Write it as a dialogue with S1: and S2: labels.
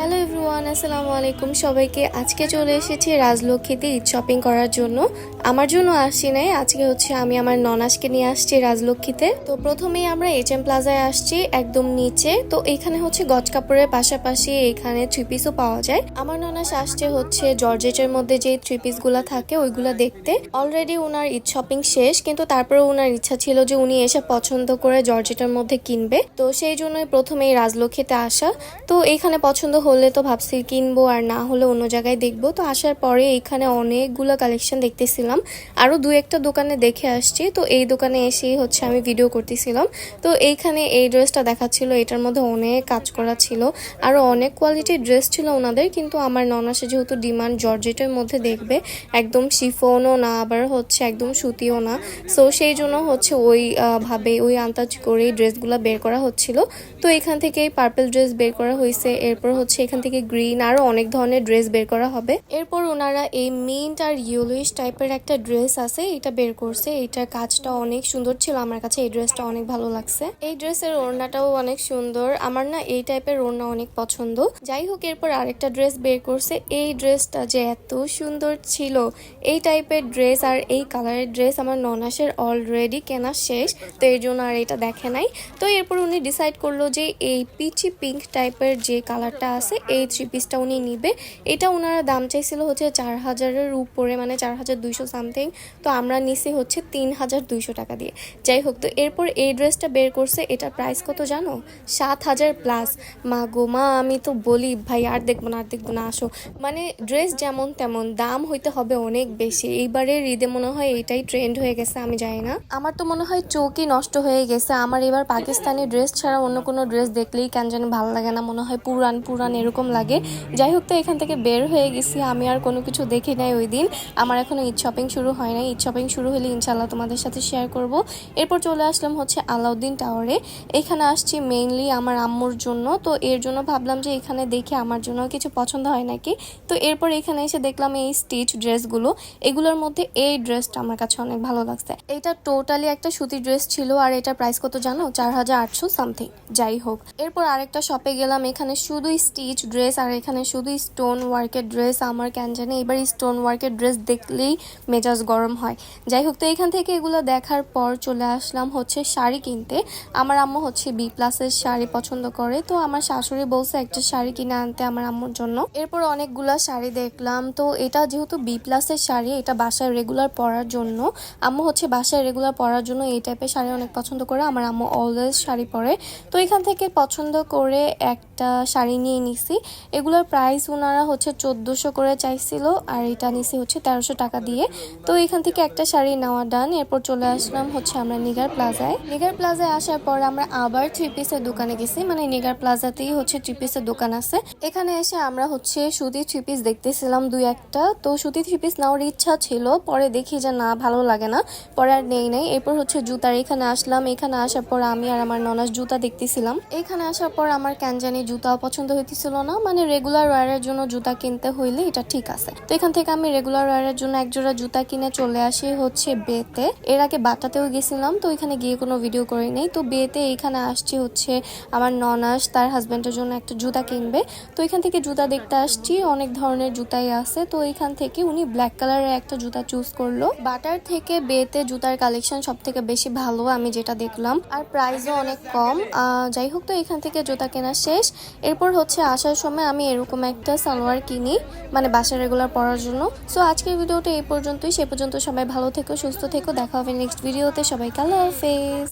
S1: Hello everyone আসসালামু আলাইকুম। সবাইকে আজকে চলে এসেছি রাজলক্ষ্মীতে ঈদ শপিং করার জন্য। আমার জন্য আসছি নাই, আজকে হচ্ছে আমি আমার ননাসকে নিয়ে আসছি রাজলক্ষ্মীতে। তো প্রথমেই আমরা এইচ এম প্লাজায় আসছি, একদম নিচে। তো এখানে হচ্ছে গজ কাপড়ের পাশাপাশি এখানে থ্রি পিসও পাওয়া যায়। আমার ননাস আসছে হচ্ছে জর্জেটের মধ্যে যে থ্রি পিসগুলো থাকে, ওইগুলো দেখতে। অলরেডি ওনার ঈদ শপিং শেষ, কিন্তু তারপরে ওনার ইচ্ছা ছিল যে উনি এসে পছন্দ করে জর্জেটের মধ্যে কিনবে। তো সেই জন্যই প্রথমেই রাজলক্ষ্মীতে আসা। তো এখানে পছন্দ হলে তো ভাবছি কিনবো আর না হলে অন্য জায়গায় দেখব। তো আসার পরে এখানে অনেকগুলো কালেকশন দেখতেছিলাম। আরও দু একটা দোকানে দেখে আসছি। তো এই দোকানে এসেই হচ্ছে আমি ভিডিও করতেছিলাম। তো এইখানে এই ড্রেসটা দেখাচ্ছিল। এটার মধ্যে অনেক কাজ করা ছিল। আরও অনেক কোয়ালিটির ড্রেস ছিল ওনাদের। কিন্তু আমার ননাসে যেহেতু ডিমান্ড জর্জেটের মধ্যে দেখবে, একদম শিফনও না, আবার হচ্ছে একদম সুতিও না। সো সেই জন্য হচ্ছে ওই ভাবে ওই আন্তাজ করে ড্রেসগুলো বের করা হচ্ছিল। তো এখান থেকে পার্পল ড্রেস বের করা হয়েছে এরপর হচ্ছে এখান থেকে গ্রিন আরও অনেক ধরনের ড্রেস বের করা হবে। এরপর ওনারা এই মিন্ট আর ইয়েলোইশ টাইপের একটা ড্রেস আছে, এটা বের করছে। এটার কাজটা অনেক সুন্দর ছিল, আমার কাছে এই ড্রেসটা অনেক ভালো লাগছে। এই ড্রেসের ওড়নাটাও অনেক সুন্দর, আমার না এই টাইপের ওড়না অনেক পছন্দ। যাই হোক, এরপর আরেকটা ড্রেস বের করছে, এই ড্রেসটা যে এত সুন্দর ছিল, এই টাইপের ড্রেস আর এই কালারের ড্রেস আমার ননাসের অলরেডি কেনা শেষ, তো এই জন্য আর এটা দেখে নাই। তো এরপর উনি ডিসাইড করল যে এই পিচি পিঙ্ক টাইপের যে কালারটা আছে এই থ্রি পিসটা উনি নিবে। এটা ওনারা দাম চাইছিল হচ্ছে চার হাজারের উপরে মানে চার হাজার দুইশো সামথিং তো আমরা নিছি হচ্ছে তিন হাজার দুইশো টাকা দিয়ে। যাই হোক, তো এরপর এই ড্রেসটা বের করছে, এটার প্রাইস কত জানো? সাত হাজার প্লাস মা গো, মা, আমি তো বলি, ভাই, আর দেখব না, আর দেখব না, আসো। মানে ড্রেস যেমন তেমন, দাম হইতে হবে অনেক বেশি। এইবারের ঈদে মনে হয় এটাই ট্রেন্ড হয়ে গেছে, আমি জানি না। আমার তো মনে হয় চৌকি নষ্ট হয়ে গেছে। আমার এবার পাকিস্তানি ড্রেস ছাড়া অন্য কোনো ড্রেস দেখলেই কেন জানি ভালো লাগে না। মনে হয় পুরান পুরান এরকম লাগে। যাই হোক তো এখান থেকে বের হয়ে গেছি। আমি আর কোনো কিছু দেখি নাই ওই দিন। আমার এখনও ঈদ শপিং শুরু হয় নাই। ঈদ শপিং শুরু হলে ইনশাল্লাহ তোমাদের সাথে শেয়ার করব। এরপর চলে আসলাম হচ্ছে আলাউদ্দিন টাওয়ারে এখানে আসছি মেইনলি আমার আম্মুর জন্য। তো এর জন্য ভাবলাম যে এখানে দেখে আমার জন্য কিছু পছন্দ হয় নাকি? তো এরপর এখানে এসে দেখলাম এই স্টিচ ড্রেসগুলো এগুলোর মধ্যে এই ড্রেসটা আমার কাছে অনেক ভালো লাগছে। এটা টোটালি একটা সুতির ড্রেস ছিল আর এটার প্রাইস কত জানো? চার হাজার আটশো সামথিং যাই হোক এরপর আরেকটা শপে গেলাম। এখানে শুধু স্টিচ ড্রেস আর এখানে শুধু স্টোন ওয়ার্কের ড্রেস আমার কেন জানি, এবার স্টোন ওয়ার্কের ড্রেস দেখলেই মেজাজ গরম হয়। যাই হোক, তো এখান থেকে এগুলো দেখার পর চলে আসলাম হচ্ছে শাড়ি কিনতে। আমার আম্মু হচ্ছে বি প্লাসের শাড়ি পছন্দ করে, তো আমার শাশুড়ি বলছে একটা শাড়ি কিনে আনতে আমার আম্মুর জন্য। এরপর অনেকগুলা শাড়ি দেখলাম, তো এটা যেহেতু বি প্লাসের শাড়ি, এটা বাসায় রেগুলার পরার জন্য। আম্মু হচ্ছে বাসায় রেগুলার পরার জন্য এই টাইপের শাড়ি অনেক পছন্দ করে, আমার আম্মু অলওয়েজ শাড়ি পরে। তো এখান থেকে পছন্দ করে একটা শাড়ি নিয়ে নিছি। এগুলোর প্রাইস ওনারা হচ্ছে চোদ্দোশো করে চাইছিল আর এটা নিছি হচ্ছে তেরোশো টাকা দিয়ে। তো এখান থেকে একটা শাড়ি নেওয়া ডান এরপর চলে আসলাম হচ্ছে আমরা নিগার প্লাজায় নিগার প্লাজায় আসার পর আমরা আবার থ্রি পিসের দোকানে গেছি। মানে নিগার প্লাজাতেই হচ্ছে থ্রি পিসের দোকান আছে। এখানে এসে আমরা হচ্ছে সুতি থ্রি পিস দেখতেছিলাম দুই একটা। তো সুতি থ্রি পিস নেওয়ার ইচ্ছা ছিল। পরে দেখি যে না, ভালো লাগে না। পরে আর নেই নাই। এরপর হচ্ছে জুতার এখানে আসলাম। এখানে আসার পর আমি আর আমার ননাস জুতা দেখতেছিলাম। এখানে আসার পর আমার কেন জানি জুতাও পছন্দ হইতেছিল না মানে রেগুলার ওয়ারের জন্য জুতা কিনতে হইলে এটা ঠিক আছে। তো এখান থেকে আমি রেগুলার ওয়ারের জন্য এক জোড়া জুতা কিনে চলে আসি হচ্ছে বেতে এর আগে বাটাতেও গেছিলাম, তো এখানে গিয়ে কোনো ভিডিও করি নেই। তো বেতে এখানে আসছি হচ্ছে আমার ননাস, তার হাজব্যান্ডের জন্য একটা জুতা কিনবে। তো এখান থেকে জুতা দেখতে আসছি, অনেক ধরনের জুতাই আছে। তো এখান থেকে উনি ব্ল্যাক কালারের একটা জুতা চুজ করল। বাটার থেকে বেতে জুতার কালেকশন সব থেকে বেশি ভালো আমি যেটা দেখলাম। আর প্রাইসও অনেক কম। যাই হোক তো এখান থেকে জুতা কেনা শেষ। এরপর হচ্ছে আসার সময় আমি এরকম একটা সালোয়ার কিনি মানে বাসা রেগুলার পরার জন্য। সো আজকের ভিডিওটা এই পর্যন্তই। সে পর্যন্ত সবাই ভালো থেকো, সুস্থ থেকো। দেখা হবে নেক্সট ভিডিওতে সবাইকে আল্লাহ হাফেজ।